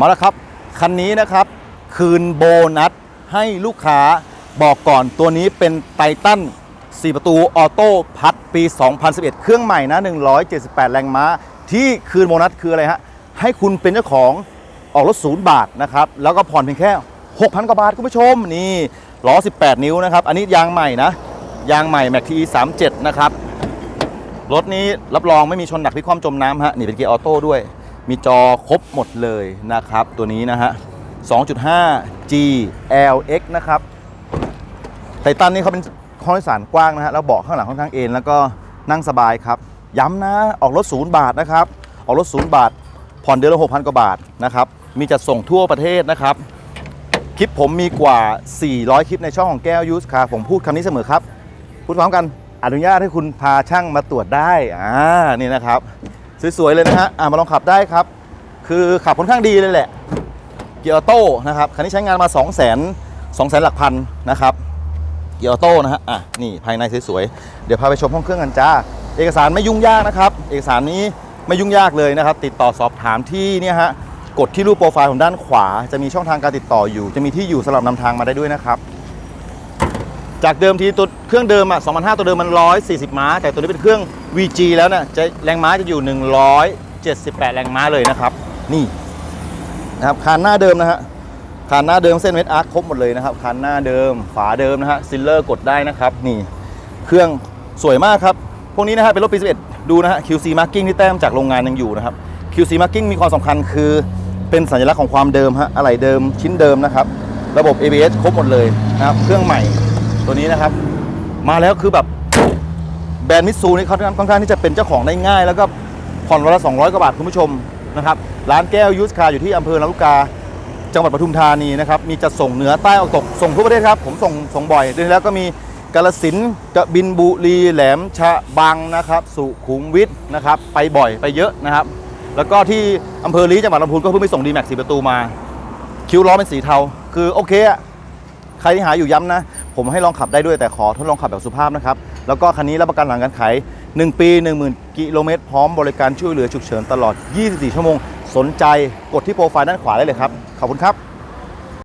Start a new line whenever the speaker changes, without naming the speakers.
มาแล้วครับ คันนี้นะครับคืนโบนัสให้ลูกค้าบอกก่อนตัวนี้เป็นไททัน4 ประตูออโต้พัดปี 2011 เครื่องใหม่นะ 178 แรงม้า ที่คืนโบนัสคืออะไรฮะ ให้คุณเป็นเจ้าของออกรถศูนย์บาทนะครับ แล้วก็ผ่อนเพียงแค่ 6,000 กว่าบาทคุณผู้ชม นี่ล้อ 18 นิ้วนะครับ อันนี้ยางใหม่นะ ยางใหม่ Mac TE 37 นะครับ รถนี้รับรองไม่มีชนหนักพลิกคว่ำจมน้ำฮะ นี่เป็นเกียร์ออโต้ด้วย มีจอครบหมดเลยนะครับ ตัวนี้นะฮะ 2.5 G LX นะครับไททันนี่เขาเป็นห้องโดยสารกว้างนะฮะแล้วเบาะข้างหลังค่อนข้างเอนแล้วก็นั่งสบายครับ ย้ำนะ ออกรถศูนย์บาทนะครับ ออกรถศูนย์บาท ผ่อนเดือนละ6,000กว่าบาทนะครับ มีจัดส่งทั่วประเทศนะครับ คลิปผมมีกว่า 400 คลิปในช่องของแก้วยูสคาผมพูดคำนี้เสมอครับ พูดพร้อมกัน อนุญาตให้คุณพาช่างมาตรวจได้ อ่า นี่นะครับ สวยๆเลยนะฮะอ่ามาลองขับได้ครับ คือขับค่อนข้างดีเลยแหละ เกียร์ออโต้นะครับคันนี้ใช้งานมา 2 0 0 0 0 0 2 0 0 0 0หลักพันนะครับ เกียร์ออโต้นะฮะอะนี่ภายในสวยๆเดี๋ยวพาไปชมห้องเครื่องกันจ้า เอกสารไม่ยุ่งยากนะครับ เอกสารนี้ไม่ยุ่งยากเลยนะครับ ติดต่อสอบถามที่เนี่ยฮะกดที่รูปโปรไฟล์ของด้านขวา จะมีช่องทางการติดต่ออยู่ จะมีที่อยู่สำหรับนำทางมาได้ด้วยนะครับ จากเดิมทีตัวเครื่องเดิมอะ2005 ตัวเดิมมัน 140 ม้า แต่ตัวนี้เป็นเครื่อง VG แล้วเนี่ยจะแรงม้าจะอยู่ 178 แรงม้าเลยนะครับ นี่นะครับคานหน้าเดิมนะฮะคานหน้าเดิมเส้นเวทอาร์คครบหมดเลยนะครับคานหน้าเดิม ฝาเดิมนะฮะซิลเลอร์กดได้นะครับ นี่เครื่องสวยมากครับ พวกนี้นะฮะเป็นรถปี 11 ดูนะฮะ QC marking ที่แต้มจากโรงงานยังอยู่นะครับ QC marking มีความสำคัญคือเป็นสัญลักษณ์ของความเดิมฮะอะไหล่เดิมชิ้นเดิมนะครับ ระบบ ABS ครบหมดเลยนะครับ เครื่องใหม่ ตัวนี้นะครับ มาแล้วคือแบบแบรนด์มิตซูนี่เขาค่อนข้างที่จะเป็นเจ้าของได้ง่าย แล้วก็ผ่อนวันละ 200 กว่าบาทคุณผู้ชมนะครับร้านแก้วยูสคาอยู่ที่อำเภอลำลูกกา จังหวัดปทุมธานีนะครับมีจัดส่งเหนือใต้ออกตกส่งทั่วประเทศครับผมส่งส่งบ่อยเดือนแล้วก็มีกาลสินธุ์กบินบุรีแหลมฉะบังนะครับ สุขุมวิทนะครับไปบ่อยไปเยอะนะครับ แล้วก็ที่อำเภอลีจังหวัดลำพูนก็เพิ่งไปส่งดีแม็กสีประตูมา คิ้วล้อเป็นสีเทา คือโอเคอะ รที่หาอยู่ย้ำนะ ผมให้ลองขับได้ด้วยแต่ขอทดลองขับแบบสุภาพนะครับ แล้วก็คันนี้รับประกันหลังการขาย 1 ปี 10,000 กิโลเมตรพร้อมบริการช่วยเหลือฉุกเฉินตลอด 24 ชั่วโมง สนใจกดที่โปรไฟล์ด้านขวาได้เลยครับ ขอบคุณครับ